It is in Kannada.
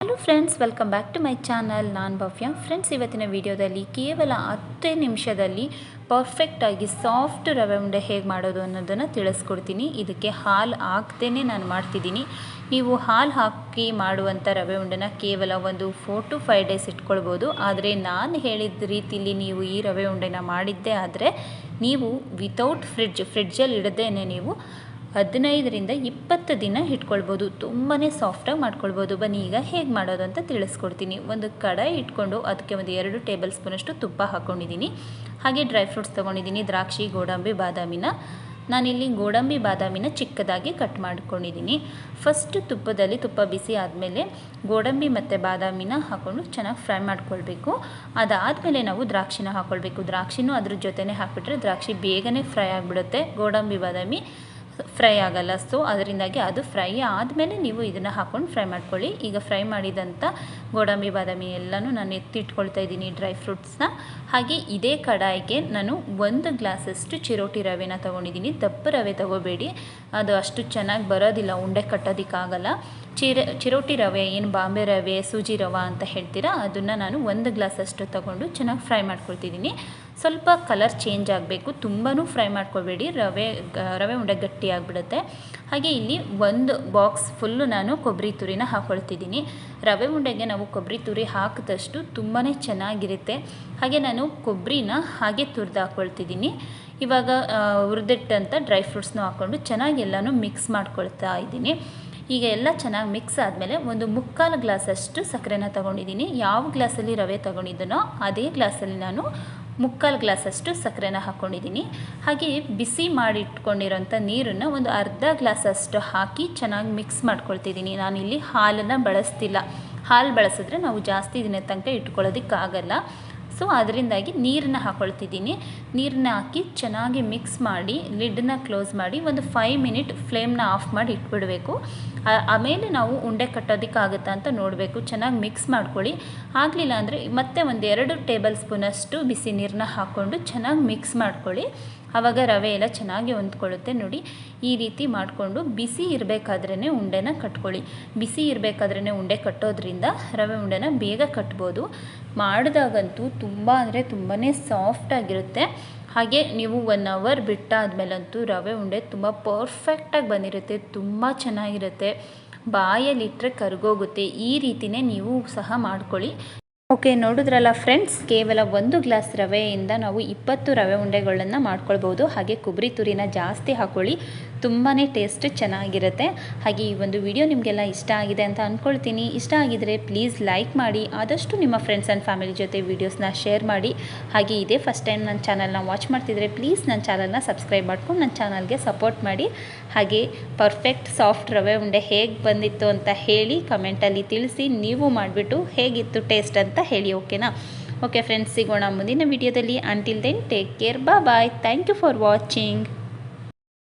Hello friends welcome back to my channel ನಾನು ಭವ್ಯ ಫ್ರೆಂಡ್ಸ್ ಇವತ್ತಿನ ವಿಡಿಯೋದಲ್ಲಿ ಕೇವಲ ಹತ್ತೇ ನಿಮಿಷದಲ್ಲಿ ಪರ್ಫೆಕ್ಟಾಗಿ ಸಾಫ್ಟ್ ರವೆ ಉಂಡೆ ಹೇಗೆ ಮಾಡೋದು ಅನ್ನೋದನ್ನು ತಿಳಿಸ್ಕೊಡ್ತೀನಿ. ಇದಕ್ಕೆ ಹಾಲು ಹಾಕ್ದೇ ನಾನು ಮಾಡ್ತಿದ್ದೀನಿ. ನೀವು ಹಾಲು ಹಾಕಿ ಮಾಡುವಂಥ ರವೆ ಉಂಡೆನ ಕೇವಲ ಒಂದು ಫೋರ್ ಟು ಫೈವ್ ಡೇಸ್ ಇಟ್ಕೊಳ್ಬೋದು. ಆದರೆ ನಾನು ಹೇಳಿದ ರೀತಿಯಲ್ಲಿ ನೀವು ಈ ರವೆ ಉಂಡೆನ ಮಾಡಿದ್ದೇ ಆದರೆ ನೀವು ವಿತೌಟ್ ಫ್ರಿಡ್ಜ್ ಫ್ರಿಡ್ಜಲ್ಲಿ ಇಡದೇ ನೀವು ಹದಿನೈದರಿಂದ ಇಪ್ಪತ್ತು ದಿನ ಇಟ್ಕೊಳ್ಬೋದು. ತುಂಬಾ ಸಾಫ್ಟಾಗಿ ಮಾಡ್ಕೊಳ್ಬೋದು. ಬನ್ನಿ, ಈಗ ಹೇಗೆ ಮಾಡೋದು ಅಂತ ತಿಳಿಸ್ಕೊಡ್ತೀನಿ. ಒಂದು ಕಡಾಯಿ ಇಟ್ಕೊಂಡು ಅದಕ್ಕೆ ಒಂದು ಎರಡು ಟೇಬಲ್ ಸ್ಪೂನಷ್ಟು ತುಪ್ಪ ಹಾಕ್ಕೊಂಡಿದ್ದೀನಿ ಹಾಗೆ ಡ್ರೈ ಫ್ರೂಟ್ಸ್ ತೊಗೊಂಡಿದ್ದೀನಿ. ದ್ರಾಕ್ಷಿ, ಗೋಡಂಬಿ, ಬಾದಾಮಿನ. ನಾನಿಲ್ಲಿ ಗೋಡಂಬಿ, ಬಾದಾಮಿನ ಚಿಕ್ಕದಾಗಿ ಕಟ್ ಮಾಡ್ಕೊಂಡಿದ್ದೀನಿ. ಫಸ್ಟ್ ತುಪ್ಪದಲ್ಲಿ ತುಪ್ಪ ಬಿಸಿ ಆದಮೇಲೆ ಗೋಡಂಬಿ ಮತ್ತು ಬಾದಾಮಿನ ಹಾಕ್ಕೊಂಡು ಚೆನ್ನಾಗಿ ಫ್ರೈ ಮಾಡ್ಕೊಳ್ಬೇಕು. ಅದಾದಮೇಲೆ ನಾವು ದ್ರಾಕ್ಷಿನ ಹಾಕ್ಕೊಳ್ಬೇಕು ದ್ರಾಕ್ಷಿನೂ ಅದ್ರ ಜೊತೆನೇ ಹಾಕ್ಬಿಟ್ರೆ ದ್ರಾಕ್ಷಿ ಬೇಗನೆ ಫ್ರೈ ಆಗಿಬಿಡುತ್ತೆ. ಗೋಡಂಬಿ, ಬಾದಾಮಿ ಫ್ರೈ ಆಗಲ್ಲ. ಸೊ ಅದರಿಂದಾಗಿ ಅದು ಫ್ರೈ ಆದಮೇಲೆ ನೀವು ಇದನ್ನು ಹಾಕ್ಕೊಂಡು ಫ್ರೈ ಮಾಡ್ಕೊಳ್ಳಿ. ಈಗ ಫ್ರೈ ಮಾಡಿದಂಥ ಗೋಡಂಬಿ, ಬಾದಾಮಿ ಎಲ್ಲನೂ ನಾನು ಎತ್ತಿಟ್ಕೊಳ್ತಾ ಇದ್ದೀನಿ ಡ್ರೈ ಫ್ರೂಟ್ಸ್ನ. ಹಾಗೆ ಇದೇ ಕಡಾಯಿಗೆ ನಾನು ಒಂದು ಗ್ಲಾಸಷ್ಟು ಚಿರೋಟಿ ರವೆನ ತೊಗೊಂಡಿದ್ದೀನಿ. ದಪ್ಪ ರವೆ ತೊಗೋಬೇಡಿ. ಅದು ಅಷ್ಟು ಚೆನ್ನಾಗಿ ಬರೋದಿಲ್ಲ, ಉಂಡೆ ಕಟ್ಟೋದಕ್ಕಾಗಲ್ಲ. ಚಿರ, ಚಿರೋಟಿ ರವೆ, ಏನು ಬಾಂಬೆ ರವೆ, ಸೂಜಿ ರವೆ ಅಂತ ಹೇಳ್ತೀರಾ, ಅದನ್ನು ನಾನು ಒಂದು ಗ್ಲಾಸಷ್ಟು ತೊಗೊಂಡು ಚೆನ್ನಾಗಿ ಫ್ರೈ ಮಾಡ್ಕೊಳ್ತಿದ್ದೀನಿ. ಸ್ವಲ್ಪ ಕಲರ್ ಚೇಂಜ್ ಆಗಬೇಕು. ತುಂಬಾ ಫ್ರೈ ಮಾಡ್ಕೊಬೇಡಿ ರವೆ ರವೆ ಉಂಡೆ ಗಟ್ಟಿ ಆಗಿಬಿಡುತ್ತೆ. ಹಾಗೆ ಇಲ್ಲಿ ಒಂದು ಬಾಕ್ಸ್ ಫುಲ್ಲು ನಾನು ಕೊಬ್ಬರಿ ತುರಿನ ಹಾಕ್ಕೊಳ್ತಿದ್ದೀನಿ ರವೆ ಉಂಡೆಗೆ ನಾವು ಕೊಬ್ಬರಿ ತುರಿ ಹಾಕಿದಷ್ಟು ತುಂಬಾ ಚೆನ್ನಾಗಿರುತ್ತೆ. ಹಾಗೆ ನಾನು ಕೊಬ್ಬರಿನ ಹಾಗೆ ತುರಿದು ಹಾಕ್ಕೊಳ್ತಿದ್ದೀನಿ ಇವಾಗ ಹುರಿದಿಟ್ಟಂಥ ಡ್ರೈ ಫ್ರೂಟ್ಸ್ನೂ ಹಾಕ್ಕೊಂಡು ಚೆನ್ನಾಗಿ ಎಲ್ಲನೂ ಮಿಕ್ಸ್ ಮಾಡ್ಕೊಳ್ತಾ ಇದ್ದೀನಿ. ಈಗ ಎಲ್ಲ ಚೆನ್ನಾಗಿ ಮಿಕ್ಸ್ ಆದಮೇಲೆ ಒಂದು ಮುಕ್ಕಾಲು ಗ್ಲಾಸಷ್ಟು ಸಕ್ಕರೆನ ತೊಗೊಂಡಿದ್ದೀನಿ. ಯಾವ ಗ್ಲಾಸಲ್ಲಿ ರವೆ ತೊಗೊಂಡಿದ್ದೀನೋ ಅದೇ ಗ್ಲಾಸಲ್ಲಿ ನಾನು ಮುಕ್ಕಾಲು ಗ್ಲಾಸಷ್ಟು ಸಕ್ಕರೆನ ಹಾಕ್ಕೊಂಡಿದ್ದೀನಿ ಹಾಗೆ ಬಿಸಿ ಮಾಡಿ ಇಟ್ಕೊಂಡಿರೋಂಥ ನೀರನ್ನು ಒಂದು ಅರ್ಧ ಗ್ಲಾಸಷ್ಟು ಹಾಕಿ ಚೆನ್ನಾಗಿ ಮಿಕ್ಸ್ ಮಾಡ್ಕೊಳ್ತಿದ್ದೀನಿ. ಇಲ್ಲಿ ಹಾಲನ್ನು ಬಳಸ್ತಿಲ್ಲ. ಹಾಲು ಬಳಸಿದ್ರೆ ನಾವು ಜಾಸ್ತಿ ದಿನ ತನಕ ಇಟ್ಕೊಳ್ಳೋದಕ್ಕಾಗಲ್ಲ. ಸೊ ಅದರಿಂದಾಗಿ ನೀರನ್ನ ಹಾಕ್ಕೊಳ್ತಿದ್ದೀನಿ ನೀರನ್ನ ಹಾಕಿ ಚೆನ್ನಾಗಿ ಮಿಕ್ಸ್ ಮಾಡಿ ಲಿಡ್ನ ಕ್ಲೋಸ್ ಮಾಡಿ ಒಂದು ಫೈವ್ ಮಿನಿಟ್ ಫ್ಲೇಮ್ನ ಆಫ್ ಮಾಡಿ ಇಟ್ಬಿಡಬೇಕು. ಆಮೇಲೆ ನಾವು ಉಂಡೆ ಕಟ್ಟೋದಕ್ಕಾಗುತ್ತಾ ಅಂತ ನೋಡಬೇಕು. ಚೆನ್ನಾಗಿ ಮಿಕ್ಸ್ ಮಾಡ್ಕೊಳ್ಳಿ. ಆಗಲಿಲ್ಲ ಅಂದರೆ ಮತ್ತೆ ಒಂದು ಎರಡು ಟೇಬಲ್ ಸ್ಪೂನಷ್ಟು ಬಿಸಿ ನೀರನ್ನ ಹಾಕ್ಕೊಂಡು ಚೆನ್ನಾಗಿ ಮಿಕ್ಸ್ ಮಾಡ್ಕೊಳ್ಳಿ. ಆವಾಗ ರವೆ ಎಲ್ಲ ಚೆನ್ನಾಗಿ ಹೊಂದ್ಕೊಳ್ಳುತ್ತೆ ನೋಡಿ. ಈ ರೀತಿ ಮಾಡಿಕೊಂಡು ಬಿಸಿ ಇರಬೇಕಾದ್ರೇ ಉಂಡೆನ ಕಟ್ಕೊಳ್ಳಿ. ಬಿಸಿ ಇರಬೇಕಾದ್ರೇ ಉಂಡೆ ಕಟ್ಟೋದ್ರಿಂದ ರವೆ ಉಂಡೆನ ಬೇಗ ಕಟ್ಬೋದು. ಮಾಡಿದಾಗಂತೂ ತುಂಬ ಅಂದರೆ ತುಂಬಾ ಸಾಫ್ಟಾಗಿರುತ್ತೆ ಹಾಗೆ ನೀವು ಒನ್ ಅವರ್ ಬಿಟ್ಟಾದ್ಮೇಲಂತೂ ರವೆ ಉಂಡೆ ತುಂಬ ಪರ್ಫೆಕ್ಟಾಗಿ ಬಂದಿರುತ್ತೆ, ತುಂಬ ಚೆನ್ನಾಗಿರುತ್ತೆ. ಬಾಯಲ್ಲಿಟ್ಟರೆ ಕರಗೋಗುತ್ತೆ, ಈ ರೀತಿಯೇ ನೀವು ಸಹ ಮಾಡ್ಕೊಳ್ಳಿ. ಓಕೆ ನೋಡಿದ್ರಲ್ಲ ಫ್ರೆಂಡ್ಸ್ ಕೇವಲ ಒಂದು ಗ್ಲಾಸ್ ರವೆಯಿಂದ ನಾವು ಇಪ್ಪತ್ತು ರವೆ ಉಂಡೆಗಳನ್ನು ಮಾಡ್ಕೊಳ್ಬೋದು. ಹಾಗೆ ಕೊಬ್ಬರಿ ತುರಿನ ಜಾಸ್ತಿ ಹಾಕ್ಕೊಳ್ಳಿ ತುಂಬಾ ಟೇಸ್ಟ್ ಚೆನ್ನಾಗಿರುತ್ತೆ. ಹಾಗೆ ಈ ಒಂದು ವಿಡಿಯೋ ನಿಮಗೆಲ್ಲ ಇಷ್ಟ ಆಗಿದೆ ಅಂತ ಅಂದ್ಕೊಳ್ತೀನಿ ಇಷ್ಟ ಆಗಿದರೆ ಪ್ಲೀಸ್ ಲೈಕ್ ಮಾಡಿ, ಆದಷ್ಟು ನಿಮ್ಮ ಫ್ರೆಂಡ್ಸ್ ಆ್ಯಂಡ್ ಫ್ಯಾಮಿಲಿ ಜೊತೆ ವೀಡಿಯೋಸ್ನ ಶೇರ್ ಮಾಡಿ. ಹಾಗೆ ಇದೇ ಫಸ್ಟ್ ಟೈಮ್ ನನ್ನ ಚಾನಲ್ನ ವಾಚ್ ಮಾಡ್ತಿದ್ರೆ ಪ್ಲೀಸ್ ನನ್ನ ಚಾನಲ್ನ ಸಬ್ಸ್ಕ್ರೈಬ್ ಮಾಡ್ಕೊಂಡು ನನ್ನ ಚಾನಲ್ಗೆ ಸಪೋರ್ಟ್ ಮಾಡಿ. ಹಾಗೆ ಪರ್ಫೆಕ್ಟ್ ಸಾಫ್ಟ್ ರವೆ ಉಂಡೆ ಹೇಗೆ ಬಂದಿತ್ತು ಅಂತ ಹೇಳಿ ಕಮೆಂಟಲ್ಲಿ ತಿಳಿಸಿ, ನೀವು ಮಾಡಿಬಿಟ್ಟು ಹೇಗಿತ್ತು ಟೇಸ್ಟ್ ಅಂತ ಹೇಳಿ ಓಕೆನಾ ಓಕೆ ಫ್ರೆಂಡ್ಸ್ ಸಿಗೋಣ ಮುಂದಿನ ವಿಡಿಯೋದಲ್ಲಿ ಅಂಟಿಲ್ ದೆನ್ ಟೇಕ್ ಕೇರ್ ಬಾ bye thank you for watching